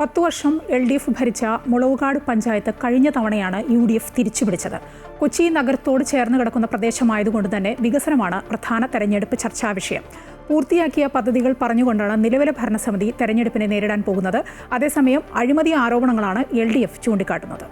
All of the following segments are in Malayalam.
പത്തു വർഷം എൽ ഡി എഫ് ഭരിച്ച മുളവുകാട് പഞ്ചായത്ത് കഴിഞ്ഞ തവണയാണ് യു ഡി എഫ് തിരിച്ചുപിടിച്ചത്. കൊച്ചി നഗരത്തോട് ചേർന്ന് കിടക്കുന്ന പ്രദേശമായതുകൊണ്ട് തന്നെ വികസനമാണ് പ്രധാന തെരഞ്ഞെടുപ്പ് ചർച്ചാ വിഷയം. പൂർത്തിയാക്കിയ പദ്ധതികൾ പറഞ്ഞുകൊണ്ടാണ് നിലവിലെ ഭരണസമിതി തെരഞ്ഞെടുപ്പിനെ നേരിടാൻ പോകുന്നത്. അതേസമയം അഴിമതി ആരോപണങ്ങളാണ് എൽ ഡി എഫ് ചൂണ്ടിക്കാട്ടുന്നത്.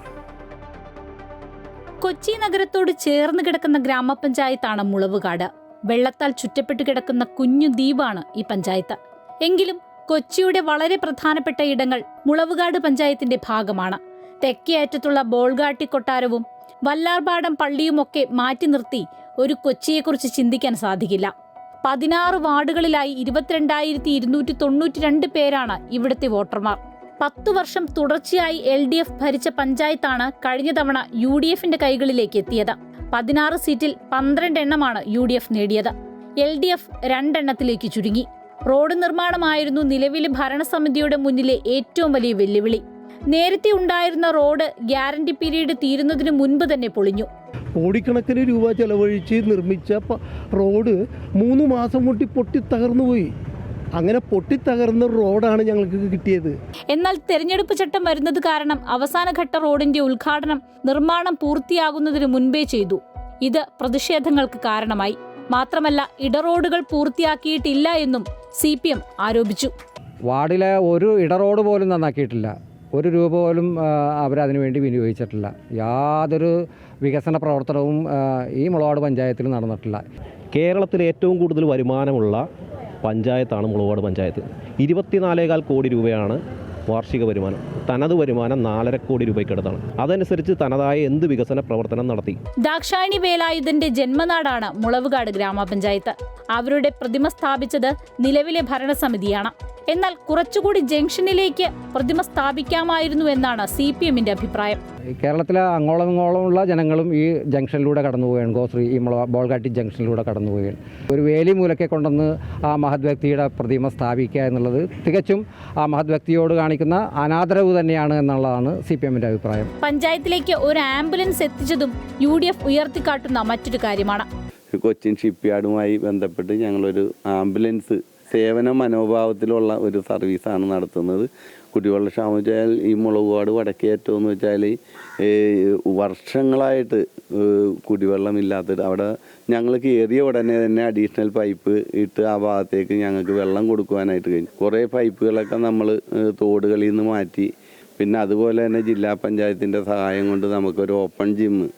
കൊച്ചി നഗരത്തോട് ചേർന്ന് കിടക്കുന്ന ഗ്രാമപഞ്ചായത്താണ് മുളവുകാട്. വെള്ളത്താൽ ചുറ്റപ്പെട്ടു കിടക്കുന്ന കുഞ്ഞു ദ്വീപാണ് ഈ പഞ്ചായത്ത്. എങ്കിലും കൊച്ചിയുടെ വളരെ പ്രധാനപ്പെട്ട ഇടങ്ങൾ മുളവുകാട് പഞ്ചായത്തിന്റെ ഭാഗമാണ്. തെക്കേ അറ്റത്തുള്ള ബോൾഗാട്ടി കൊട്ടാരവും വല്ലാർപാടം പള്ളിയുമൊക്കെ മാറ്റി നിർത്തി ഒരു കൊച്ചിയെക്കുറിച്ച് ചിന്തിക്കാൻ സാധിക്കില്ല. പതിനാറ് വാർഡുകളിലായി ഇരുപത്തിരണ്ടായിരത്തി ഇരുന്നൂറ്റി തൊണ്ണൂറ്റി രണ്ട് പേരാണ് ഇവിടുത്തെ വോട്ടർമാർ. പത്തു വർഷം തുടർച്ചയായി എൽ ഡി എഫ് ഭരിച്ച പഞ്ചായത്താണ് കഴിഞ്ഞ തവണ യു ഡി എഫിന്റെ കൈകളിലേക്ക് എത്തിയത്. പതിനാറ് സീറ്റിൽ പന്ത്രണ്ട് എണ്ണമാണ് യു ഡി എഫ് നേടിയത്. എൽ ഡി എഫ് രണ്ടെണ്ണത്തിലേക്ക് ചുരുങ്ങി. റോഡ് നിർമ്മാണമായിരുന്നു നിലവിലെ ഭരണസമിതിയുടെ മുന്നിലെ ഏറ്റവും വലിയ വെല്ലുവിളി. നേരത്തെ ഉണ്ടായിരുന്ന റോഡ് ഗ്യാരണ്ടി പീരീഡ് തീരുന്നതിന് മുൻപ് തന്നെ പൊളിഞ്ഞു. കോടിക്കണക്കിന് രൂപ ചെലവഴിച്ച് നിർമ്മിച്ച റോഡ് മൂന്ന് മാസം കൊണ്ട് പൊട്ടി തകർന്നു പോയി. അങ്ങനെ പൊട്ടിത്തകർന്ന റോഡാണ് ഞങ്ങൾക്ക് കിട്ടിയത്. എന്നാൽ തെരഞ്ഞെടുപ്പ് ചട്ടം വരുന്നത് കാരണം അവസാനഘട്ട റോഡിന്റെ ഉദ്ഘാടനം നിർമ്മാണം പൂർത്തിയാകുന്നതിന് മുൻപേ ചെയ്തു. ഇത് പ്രതിഷേധങ്ങൾക്ക് കാരണമായി. മാത്രമല്ല ഇടറോഡുകൾ പൂർത്തിയാക്കിയിട്ടില്ല എന്നും സി പി എം ആരോപിച്ചു. വാർഡിലെ ഒരു ഇടറോഡ് പോലും നന്നാക്കിയിട്ടില്ല. ഒരു രൂപ പോലും അവരതിനു വേണ്ടി വിനിയോഗിച്ചിട്ടില്ല. യാതൊരു വികസന പ്രവർത്തനവും ഈ മുളവാട് പഞ്ചായത്തിൽ നടന്നിട്ടില്ല. കേരളത്തിൽ ഏറ്റവും കൂടുതൽ വരുമാനമുള്ള പഞ്ചായത്താണ് മുളവാട് പഞ്ചായത്ത്. ഇരുപത്തിനാലേകാൽ കോടി രൂപയാണ് വാർഷിക വരുമാനം. തനത് വരുമാനം നാലര കോടി രൂപയ്ക്കടുത്താണ്. അതനുസരിച്ച് തനതായ എന്ത് വികസന പ്രവർത്തനം നടത്തി. ദാക്ഷായണി വേലായുധന്റെ ജന്മനാടാണ് മുളവുകാട് ഗ്രാമപഞ്ചായത്ത്. അവരുടെ പ്രതിമ സ്ഥാപിച്ചത് നിലവിലെ ഭരണസമിതിയാണ്. എന്നാൽ കുറച്ചുകൂടി ജംഗ്ഷനിലേക്ക് പ്രതിമ സ്ഥാപിക്കാമായിരുന്നു എന്നാണ് സി പി എമ്മിന്റെ അഭിപ്രായം. കേരളത്തിലെ അങ്ങോളം ഇങ്ങോളമുള്ള ജനങ്ങളും ഈ ജംഗ്ഷനിലൂടെ കടന്നു പോവുകയാണ്. ഗോശ്രീ ഈ മുള ബോൾഗാട്ടി ജംഗ്ഷനിലൂടെ കടന്നു പോവുകയാണ്. ഒരു വേലി മൂലക്കെ കൊണ്ടുവന്ന് ആ മഹത് വ്യക്തിയുടെ പ്രതിമ സ്ഥാപിക്കുക എന്നുള്ളത് തികച്ചും ആ മഹത് വ്യക്തിയോട് കാണിക്കുന്ന അനാദരവ് തന്നെയാണ് എന്നുള്ളതാണ് സി പി എമ്മിന്റെ അഭിപ്രായം. പഞ്ചായത്തിലേക്ക് ഒരു ആംബുലൻസ് എത്തിച്ചതും യു ഡി എഫ് ഉയർത്തിക്കാട്ടുന്ന മറ്റൊരു കാര്യമാണ്. കൊച്ചിൻ ഷിപ്പ്യാർഡുമായി ബന്ധപ്പെട്ട് ഞങ്ങളൊരു ആംബുലൻസ് സേവന മനോഭാവത്തിലുള്ള ഒരു സർവീസാണ് നടത്തുന്നത്. കുടിവെള്ള ക്ഷാമം വെച്ചാൽ ഈ മുളകുപാട് വടക്കേറ്റം എന്ന് വെച്ചാൽ വർഷങ്ങളായിട്ട് കുടിവെള്ളമില്ലാത്ത അവിടെ ഞങ്ങൾ കയറിയ ഉടനെ തന്നെ അഡീഷണൽ പൈപ്പ് ഇട്ട് ആ ഭാഗത്തേക്ക് ഞങ്ങൾക്ക് വെള്ളം കൊടുക്കുവാനായിട്ട് കഴിഞ്ഞു. കുറേ പൈപ്പുകളൊക്കെ നമ്മൾ തോടുകളിൽ നിന്ന് മാറ്റി. പിന്നെ അതുപോലെ തന്നെ ജില്ലാ പഞ്ചായത്തിന്റെ സഹായം കൊണ്ട് നമുക്കൊരു ഓപ്പൺ ജിമ്മ്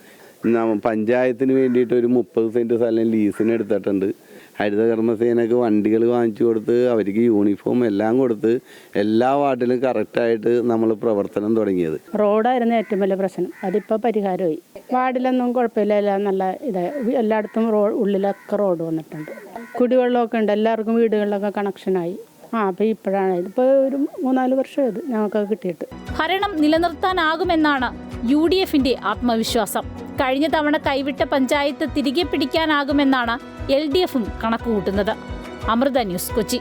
പഞ്ചായത്തിന് വേണ്ടിയിട്ട് ഒരു മുപ്പത് സെന്റ് സ്ഥലം ലീസിന് എടുത്തിട്ടുണ്ട്. ഹരിതകർമ്മസേനക്ക് വണ്ടികൾ വാങ്ങിച്ചു കൊടുത്ത് അവർക്ക് യൂണിഫോം എല്ലാം കൊടുത്ത് എല്ലാ വാർഡിലും കറക്റ്റായിട്ട് നമ്മൾ പ്രവർത്തനം തുടങ്ങിയത്. റോഡായിരുന്നു ഏറ്റവും വലിയ പ്രശ്നം. അതിപ്പോൾ പരിഹാരമായി. വാർഡിലൊന്നും കുഴപ്പമില്ല. എല്ലാം നല്ല ഇതായി എല്ലായിടത്തും റോഡ് ഉള്ളിലൊക്കെ റോഡ് വന്നിട്ടുണ്ട്. കുടിവെള്ളമൊക്കെ ഉണ്ട്. എല്ലാവർക്കും വീടുകളിലൊക്കെ കണക്ഷനായി. ആ അപ്പോൾ ഇപ്പോഴാണ്. ഇതിപ്പോൾ ഒരു മൂന്നാൽ വർഷമായത് ഞങ്ങൾക്ക് കിട്ടിയിട്ട്. ഭരണം നിലനിർത്താനാകുമെന്നാണ് യു ഡി എഫിന്റെ ആത്മവിശ്വാസം. കഴിഞ്ഞ തവണ കൈവിട്ട പഞ്ചായത്ത് തിരികെ പിടിക്കാനാകുമെന്നാണ് എൽ ഡി എഫും കണക്കുകൂട്ടുന്നത്. അമൃത ന്യൂസ് കൊച്ചി.